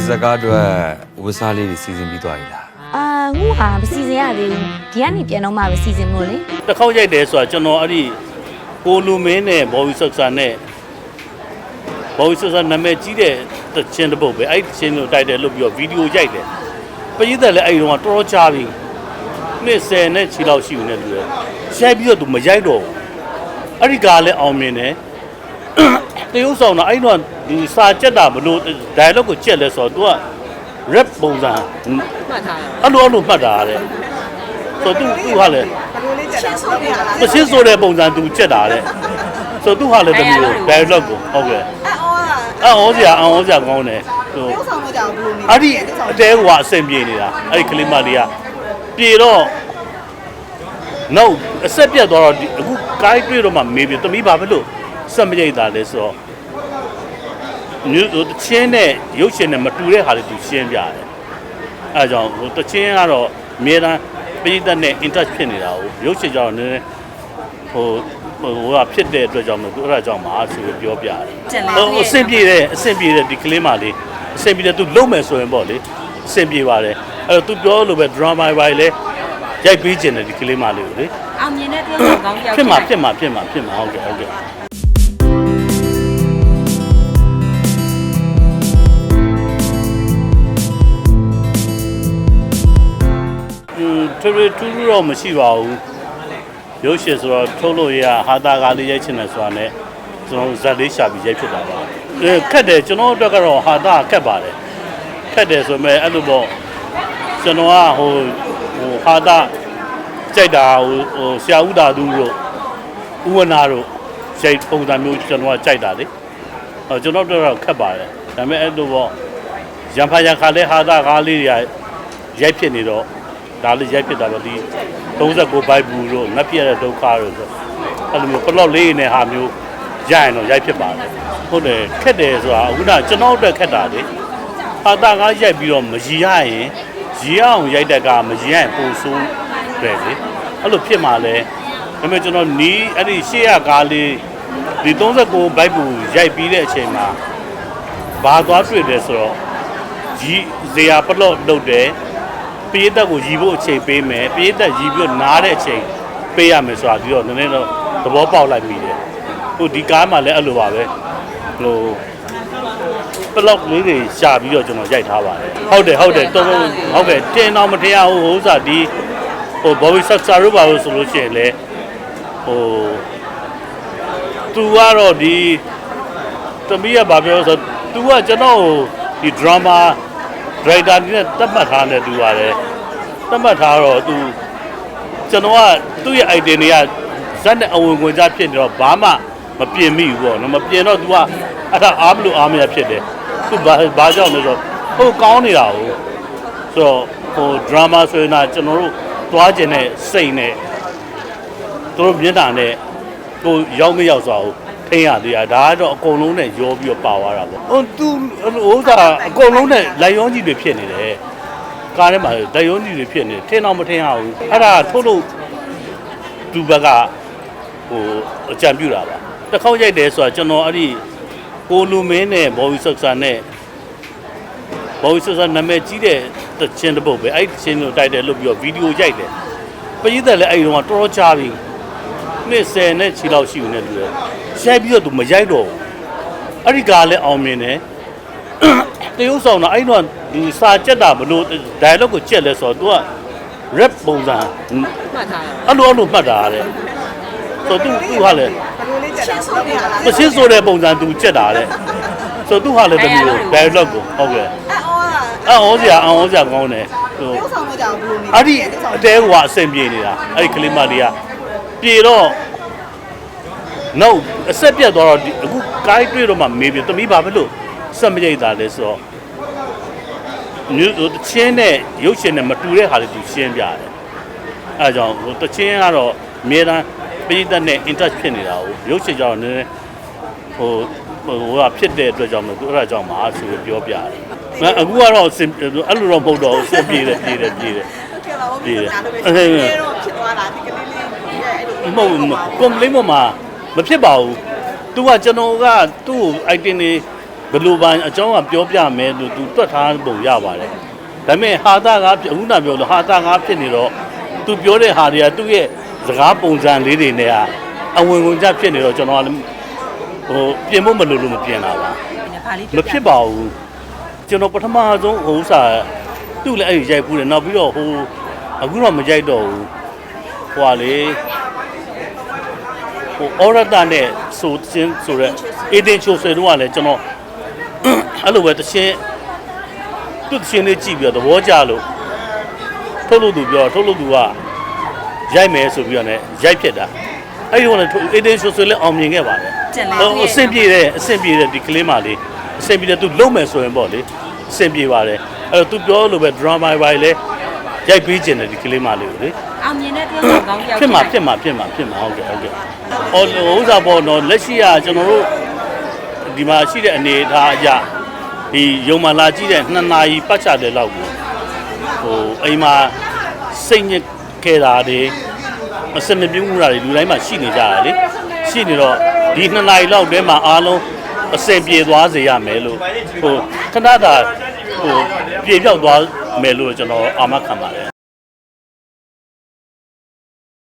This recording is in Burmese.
ဒီစကားအတွက်ဝစ်စားလေးတွေစီစဉ်ပြီးသွားပြီလားအာငူဟာမစီစဉ်ရသေးဘူးဒီကနေပြန်တော့မှပဲစီစဉ်မို့လေတစ်ခေါက်ရိုက်တယ်ဆိုတာကျွန်တော်အဲ့ဒီကိုလူမင်းနဲ့ဘော်ဝီဆက်ဆာနဲ့ဘော်ဝီဆက်ဆာနာမည်ကြီးတဲ့တချင်းတစ်ပုတ်ပဲအဲ့ဒီချင်းကိုတိုက်တယ်လို့ပြီးတော့ဗီဒီယိုရိုက်တယ်ပရိသတ်လည်းအဲ့ဒီတော့တော်တော်ကြာပြီနှစ်10နဲ့ချီလောက်ရှိနေတယ်လူတွေရိုက်ပြီးတော့သူမရိုက်တော့ဘူးအဲ့ဒီကားလည်းအောင်မြင်တယ် တရုပ်ဆောင်တော့အဲ့ဒီတော့ဒီစာကြက်တာဘလို့ dialogue ကိုကြက်လဲဆိုတော့ तू က rap ပုံစံ မှတ်ထားတာ အဲ့လိုအဲ့လိုမှတ်တာတဲ့ဆိုတော့ तू तू ဟာလည်း ချင်းဆိုပြရလား မရှင်းဆိုတဲ့ပုံစံသူကြက်တာတဲ့ဆိုသူဟာလည်းတမျိုး dialogue ကိုဟုတ်ကဲ့ အော်အော်စရာအော်စရာကောင်းတယ်ဟို ရုပ်ဆောင်လို့ကြောက်ဘလို့နေ အဲ့ဒီအတဲကအဆင်ပြေနေတာအဲ့ဒီကလေးမလေးကပြေတော့နောက်အဆက်ပြတ်သွားတော့ဒီအခုကိုင်းတွေ့တော့မှမေးပြီတမီးဘာဖြစ်လို့ စက်မရိတ်တာလဲဆိုတော့ညဟိုတချင်းနဲ့ရုပ်ရှင်နဲ့မတူတဲ့ဟာလေးသူရှင်းပြတယ်အဲဒါကြောင့်ဟိုတချင်းကတော့အမြဲတမ်းပြည်သက်နဲ့ in touch ဖြစ်နေတာကိုရုပ်ရှင်ကြောင့်နည်းနည်းဟိုဟိုဟိုကဖြစ်တဲ့အတွက်ကြောင့်မလို့သူအဲ့ဒါကြောင့်မှာဆိုပြီးပြောပြတယ်ကျန်လဲဟိုအဆင်ပြေတယ်အဆင်ပြေတယ်ဒီကလေးမလေးအဆင်ပြေတယ်သူလုံးမယ်ဆိုရင်ပေါ့လေအဆင်ပြေပါတယ်အဲ့တော့သူပြောလို့ပဲ drama ပါလေရိုက်ပေးခြင်းတယ်ဒီကလေးမလေးကိုလေအောင်မြင်တဲ့တယောက်ကောင်းတယောက်ဖြစ်မှာဖြစ်မှာဖြစ်မှာဖြစ်မှာဟုတ်ကဲ့ဟုတ်ကဲ့ อืมထရီထူးထူးတော့မရှိပါဘူးရုပ်ရှင်ဆိုတော့ထုတ်လို့ရဟာတာကားလေးရိုက်ချင်တယ်ဆိုတာ ਨੇ ကျွန်တော်ဇက်လေးရှာပြီးရိုက်ဖြစ်တာပါအဲခက်တယ်ကျွန်တော်အတွက်ကတော့ဟာတာခက်ပါတယ်ခက်တယ်ဆိုပေမဲ့အဲ့လိုပေါ့ကျွန်တော်ကဟိုဟိုဟာတာကြိုက်တာဟိုဟိုဆရာဦးတာသူတို့ဦးဝနာတို့ရိုက်ပုံစံမျိုးကျွန်တော်ကကြိုက်တာလေဟိုကျွန်တော်တို့တော့ခက်ပါတယ်ဒါပေမဲ့အဲ့လိုပေါ့ရံဖာရံခါလဲဟာတာကားလေးတွေရိုက်ဖြစ်နေတော့ ဒါလေးရိုက်ဖြစ်တာပေါ့ဒီ39ဘိုက်ဘူးတို့ငတ်ပြည့်တဲ့ဒုက္ခတို့ဆိုအဲ့လိုမျိုးပလော့လေးနဲ့ဟာမျိုးရရင်တော့ရိုက်ဖြစ်ပါတယ်ဟုတ်တယ်ခက်တယ်ဆိုတာအခုနကျွန်တော်အတွက်ခက်တာလေဟာတာကားရိုက်ပြီးတော့မရီရရင်ရီရအောင်ရိုက်တဲ့ကမရီရရင်ပုံဆိုးတယ်လေအဲ့လိုဖြစ်မှလဲဒါပေမဲ့ကျွန်တော်နီးအဲ့ဒီရှေ့ရကားလေးဒီ39ဘိုက်ဘူးရိုက်ပြီးတဲ့အချိန်မှာဘာသွားတွေ့တယ်ဆိုတော့ရီဇေယပလော့လုပ်တယ် ပြေးသက်ကိုရီဖို့အချိန်ပေးမယ်ပြေးသက်ရီပြီးတော့နားတဲ့အချိန်ပေးရမယ်ဆိုတာပြီးတော့နည်းနည်းတော့သဘောပေါက်လိုက်ပြီတယ်ဟိုဒီကားမှလည်းအဲ့လိုပါပဲဟိုပလော့လေးတွေရှာပြီးတော့ကျွန်တော်ရိုက်ထားပါတယ်ဟုတ်တယ်ဟုတ်တယ်တော်တော်ဟုတ်ကဲ့တင်တော့မထင်ရဘူးဟိုဥစားဒီဟိုဘော်ဘီဆက်ဆာတို့ပါလို့ဆိုလို့ရှိရင်လေဟိုသူကတော့ဒီတမီးကဘာပြောလဲဆိုတော့ तू ကကျွန်တော်ကိုဒီ drama ဒရိုက်တာနဲ့တတ်မှတ်ထားတယ်သူပါတယ်တတ်မှတ်ထားတော့သူကျွန်တော်ကသူ့ရဲ့ idea တွေကဇက်နဲ့အဝင်ဝင်ကြဖြစ်နေတော့ဘာမှမပြင်မိဘူးပေါ့နော်မပြင်တော့ तू ကအဲ့ဒါအားမလို့အားမရဖြစ်တယ်သူဘာဘာကြောင့်လဲဆိုတော့ဟိုကောင်းနေတာဟုတ်ဆိုတော့ဟို drama ဆိုရင်တော့ကျွန်တော်တို့သွားကျင်တဲ့စိတ်နဲ့သူတို့မျက်နှာနဲ့ကိုရောက်မရောက်သွားဘူး ထိန်းရသေးတာဒါကတော့အကုန်လုံးနဲ့ရောပြီးတော့ပါသွားတာပေါ့ဟိုသူဥစ္စာအကုန်လုံးနဲ့လိုက်ရောကြီးတွေဖြစ်နေတယ်ကားထဲမှာလိုက်ရောကြီးတွေဖြစ်နေတယ်ထင်တော့မထင်ရဘူးအဲ့ဒါထုတ်လို့သူဘက်ကဟိုအကြံပြတာပါတစ်ခေါက်ရိုက်တယ်ဆိုတာကျွန်တော်အဲ့ဒီကိုလူမင်းနဲ့ဘော်ဝီဆက်ဆာနဲ့ဘော်ဝီဆက်ဆာနာမည်ကြီးတဲ့တချင်းတစ်ပုတ်ပဲအဲ့ဒီချင်းကိုတိုက်တယ်လို့ပြီးတော့ဗီဒီယိုရိုက်တယ်ပရိသတ်လည်းအဲ့ဒီတော့တော်တော်ကြာပြီနှစ်10နဲ့ချီလောက်ရှိနေတယ်လူတွေရို က်ပြီးတော့သူမရိုက်တော့ဘူးအဲ့ဒီကားလည်းအောင်မြင်တယ်တရုပ်ဆောင်တော့အဲ့ဒီတော့ဒီစာကြက်တာဘလို့ dialogue ကိုကြက်လဲဆိုတော့ तू က rap ပုံစံ မှတ်ထားတာ အဲ့လိုအဲ့လိုမှတ်တာတဲ့ဆိုတော့ तू तू ဟာလည်း ချင်းဆိုပြရလား မရှင်းဆိုတဲ့ပုံစံ तू ကြက်တာတဲ့ဆိုတော့ तू ဟာလည်းတမျိုး dialogue ကိုဟုတ်ကဲ့ အော် အော်စရာအော်စရာကောင်းတယ်ဟို ရုပ်ဆောင်လို့ကြောက်ဘလို့နေ အဲ့ဒီအတဲကအဆင်ပြေနေတာအဲ့ဒီကလေးမလေးကပြေတော့ နောက်အဆက်ပြတ်သွားတော့ဒီအခုကိုင်းတွေ့တော့မှမေးပြီတမီးဘာဖြစ်လို့စက်မရိတ်တာလဲဆိုတော့ညဟိုတချင်းနဲ့ရုပ်ရှင်နဲ့မတူတဲ့ဟာလေးသူရှင်းပြတယ်အဲဒါကြောင့်ဟိုတချင်းကတော့အမြဲတမ်းပြည်သက်နဲ့ in touch ဖြစ်နေတာကိုရုပ်ရှင်ကြောင့်နည်းနည်းဟိုဟိုဟိုကဖြစ်တဲ့အတွက်ကြောင့်မလို့သူအဲ့ဒါကြောင့်မှာဆိုပြီးပြောပြတယ်ငါအခုကတော့အဆင်အဲ့လိုတော့မဟုတ်တော့ဘူးစပြေးတယ်ပြေးတယ်ပြေးတယ်ဟုတ်ကဲ့ပါဘုရားလို့ပဲတော့ဖြစ်သွားတာဒီကလေးလေးရဲ့အဲ့လိုမဟုတ်ဘူးကွန်ပလိန်းပေါ်မှာ မဖြစ်ပါဘူး။ तू ကကျွန်တော်ကသူ့ကို item တွေဘယ်လိုပါအကြောင်းကပြောပြမယ်လို့သူတွက်ထားပုံရပါတယ်ဒါပေမဲ့ဟာတာကအခုနပြောလို့ဟာတာကဖြစ်နေတော့သူပြောတဲ့ဟာတွေကသူ့ရဲ့စကားပုံစံလေးတွေနဲ့ကအဝင်ကုန်ကြဖြစ်နေတော့ကျွန်တော်ကလည်းဟိုပြင်ဖို့မလိုလို့မပြင်တာပါဘာလေးမဖြစ်ပါဘူးကျွန်တော်ပထမဆုံးဟိုဥစ္စာသူ့လည်းအဲ့ဒီရိုက်ပူးတယ်နောက်ပြီးတော့ဟိုအခုတော့မရိုက်တော့ဘူးဟိုဟာလေ ဟိုအော်ရတာနဲ့ဆိုချင်းဆိုရက်အေဒင်ချိုဆွေတို့ကလည်းကျွန်တော်အဲ့လိုပဲတချင်းသူ့တချင်းလေးကြည့်ပြီးတော့သဘောကျလို့ထုတ်လို့သူပြောထုတ်လို့သူကရိုက်မယ်ဆိုပြီးတော့ねရိုက်ဖြစ်တာအဲ့ဒီကလည်းအေဒင်ချိုဆွေလည်းအောင်မြင်ခဲ့ပါတယ်ကျန်လေဟိုအဆင်ပြေတယ်အဆင်ပြေတယ်ဒီကလေးမလေးအဆင်ပြေတယ်သူလုံးမယ်ဆိုရင်ပေါ့လေအဆင်ပြေပါတယ်အဲ့တော့သူပြောလို့ပဲ drama ပါလေရိုက်ပေးခြင်းတယ်ဒီကလေးမလေးကိုလေအောင်မြင်တဲ့တယောက်ကောင်းတယောက်ဖြစ်မှာဖြစ်မှာဖြစ်မှာဖြစ်မှာဟုတ်ကဲ့ဟုတ်ကဲ့ ဟောဥစ္စာပေါ့နော်လက်ရှိကကျွန်တော်တို့ဒီမှာရှိတဲ့အနေအထားအရဒီယုံမာလာကြည့်တဲ့နှစ်နာရီပတ်ချတဲ့လောက်ကိုဟိုအိမ်မှာစိတ်ညစ်ခဲ့တာတွေအစမပြေမှုတာတွေလူတိုင်းမှာရှိနေကြတာလေရှိနေတော့ဒီနှစ်နာရီလောက်တည်းမှာအားလုံးအစင်ပြေသွားစေရမယ်လို့ဟိုခဏတာဟိုပြေပြောက်သွားမယ်လို့ကျွန်တော်အာမခံပါတယ်